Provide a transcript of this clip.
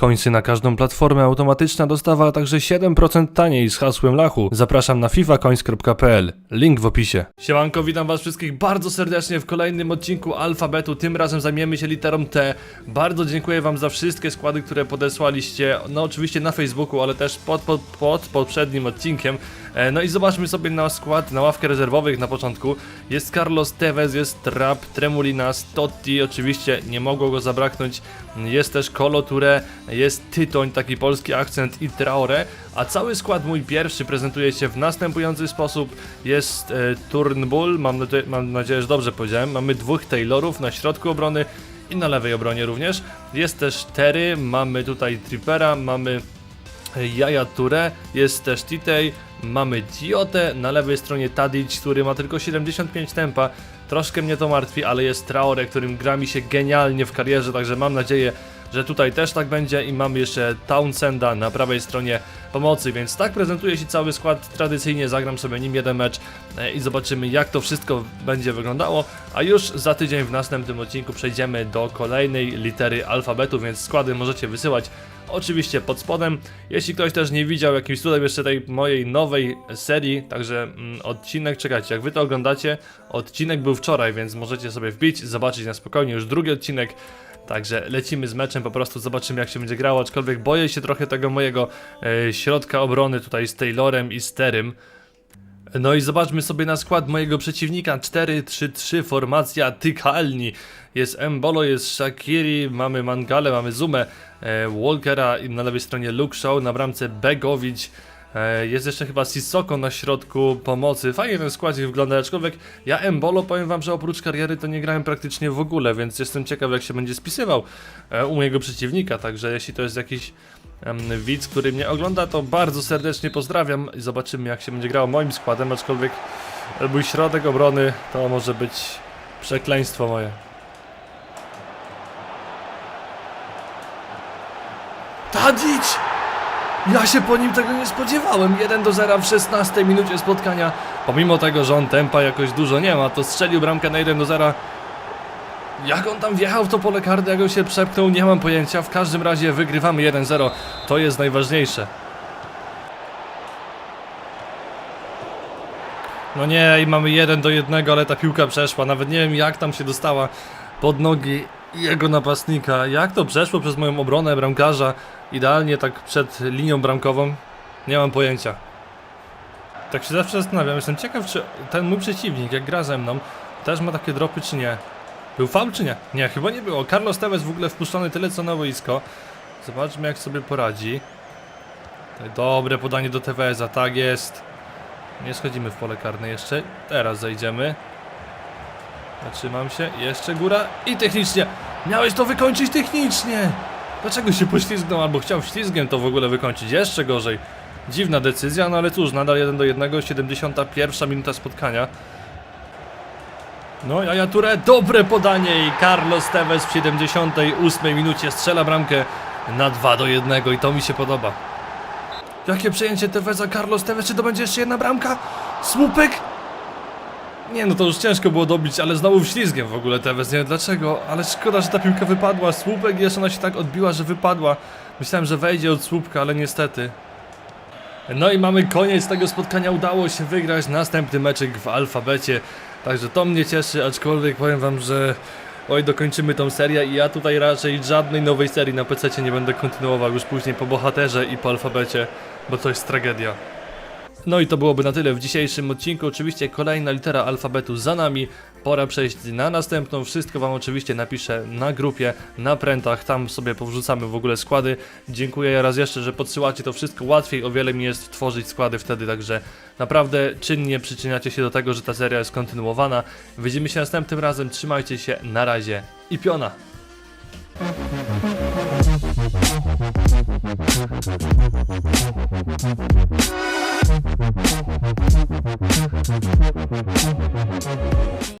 Końcy na każdą platformę, automatyczna dostawa, a także 7% taniej z hasłem Lachu. Zapraszam na fifacoins.pl. Link w opisie. Siemanko, witam was wszystkich bardzo serdecznie w kolejnym odcinku Alfabetu. Tym razem zajmiemy się literą T. Bardzo dziękuję wam za wszystkie składy, które podesłaliście. No oczywiście na Facebooku, ale też pod, pod, pod poprzednim odcinkiem. E, No i zobaczmy sobie na skład, na ławkę rezerwowych na początku. Jest Carlos Tevez, jest Trap, Tremulinas, Totti, oczywiście nie mogło go zabraknąć. Jest też Kolo Touré, jest Tytoń, taki polski akcent i Traore. A cały skład mój pierwszy prezentuje się w następujący sposób. Jest e, Turnbull, mam, mam nadzieję, że dobrze powiedziałem. Mamy dwóch Taylorów na środku obrony i na lewej obronie również. Jest też Terry, mamy tutaj Trippera, mamy Jaja Touré, jest też Titej, mamy Diotę, na lewej stronie Tadic, który ma tylko 75 tempa. Troszkę mnie to martwi, ale jest Traore, którym gra mi się genialnie w karierze, także mam nadzieję, że tutaj też tak będzie i mamy jeszcze Townsenda na prawej stronie pomocy, więc tak prezentuje się cały skład. Tradycyjnie zagram sobie nim jeden mecz e, i zobaczymy jak to wszystko będzie wyglądało, a już za tydzień w następnym odcinku przejdziemy do kolejnej litery alfabetu, więc składy możecie wysyłać oczywiście pod spodem. Jeśli ktoś też nie widział jakimś cudem jeszcze tej mojej nowej serii, także mm, odcinek, czekajcie, jak wy to oglądacie, odcinek był wczoraj, więc możecie sobie wbić, zobaczyć na spokojnie już drugi odcinek. Także lecimy z meczem, po prostu zobaczymy jak się będzie grało, aczkolwiek boję się trochę tego mojego e, środka obrony tutaj z Taylorem i Sterym. No i zobaczmy sobie na skład mojego przeciwnika 4-3-3 formacja tykalni. Jest Embolo, jest Shakiri, mamy Mangale, mamy Zumę, e, Walkera i na lewej stronie Luke Shaw, na bramce Begovic. E, jest jeszcze chyba Sissoko na środku pomocy. Fajnie ten składzik wygląda, aczkolwiek ja Embolo powiem wam, że oprócz kariery to nie grałem praktycznie w ogóle, więc jestem ciekaw jak się będzie spisywał e, u mojego przeciwnika, także jeśli to jest jakiś widz, który mnie ogląda, to bardzo serdecznie pozdrawiam i zobaczymy jak się będzie grało moim składem, aczkolwiek mój środek obrony to może być przekleństwo moje. Tadić! Ja się po nim tego nie spodziewałem. 1 do 0 w 16 minucie spotkania. Pomimo tego, że on tempa jakoś dużo nie ma, to strzelił bramkę na 1 do 0. Jak on tam wjechał w to pole karne, jak on się przepchnął, nie mam pojęcia. W każdym razie wygrywamy 1-0. To jest najważniejsze. No nie, i mamy 1 do 1, ale ta piłka przeszła. Nawet nie wiem, jak tam się dostała pod nogi jego napastnika. Jak to przeszło przez moją obronę bramkarza, idealnie tak przed linią bramkową? Nie mam pojęcia. Tak się zawsze zastanawiam, jestem ciekaw, czy ten mój przeciwnik, jak gra ze mną, też ma takie dropy, czy nie. Był faul, czy nie? Nie, chyba nie było. Carlos Tevez w ogóle wpuszczony tyle co na boisko. Zobaczmy, jak sobie poradzi. Dobre podanie do Teveza, tak jest. Nie schodzimy w pole karne jeszcze. Teraz zejdziemy. Zatrzymam się. Jeszcze góra. I technicznie. Miałeś to wykończyć technicznie. Dlaczego się poślizgnął albo chciał ślizgiem to w ogóle wykończyć? Jeszcze gorzej. Dziwna decyzja, no ale cóż, nadal 1 do 1. 71 minuta spotkania. No, Jaja Touré, dobre podanie i Carlos Tevez w 78 minucie strzela bramkę na 2 do 1 i to mi się podoba. Jakie przejęcie Teveza, Carlos Tevez, czy to będzie jeszcze jedna bramka? Słupek? Nie no, to już ciężko było dobić, ale znowu ślizgiem w ogóle Tevez, nie wiem dlaczego, ale szkoda, że ta piłka wypadła. Słupek jeszcze ona się tak odbiła, że wypadła. Myślałem, że wejdzie od słupka, ale niestety. No i mamy koniec tego spotkania, udało się wygrać następny meczek w alfabecie, także to mnie cieszy, aczkolwiek powiem wam, że oj dokończymy tą serię i ja tutaj raczej żadnej nowej serii na PC nie będę kontynuował już później po bohaterze i po alfabecie, bo to jest tragedia. No i to byłoby na tyle w dzisiejszym odcinku. Oczywiście kolejna litera alfabetu za nami. Pora przejść na następną. Wszystko Wam oczywiście napiszę na grupie, na prętach. Tam sobie powrzucamy w ogóle składy. Dziękuję raz jeszcze, że podsyłacie to wszystko. Łatwiej o wiele mi jest tworzyć składy wtedy, także naprawdę czynnie przyczyniacie się do tego, że ta seria jest kontynuowana. Widzimy się następnym razem. Trzymajcie się. Na razie i piona.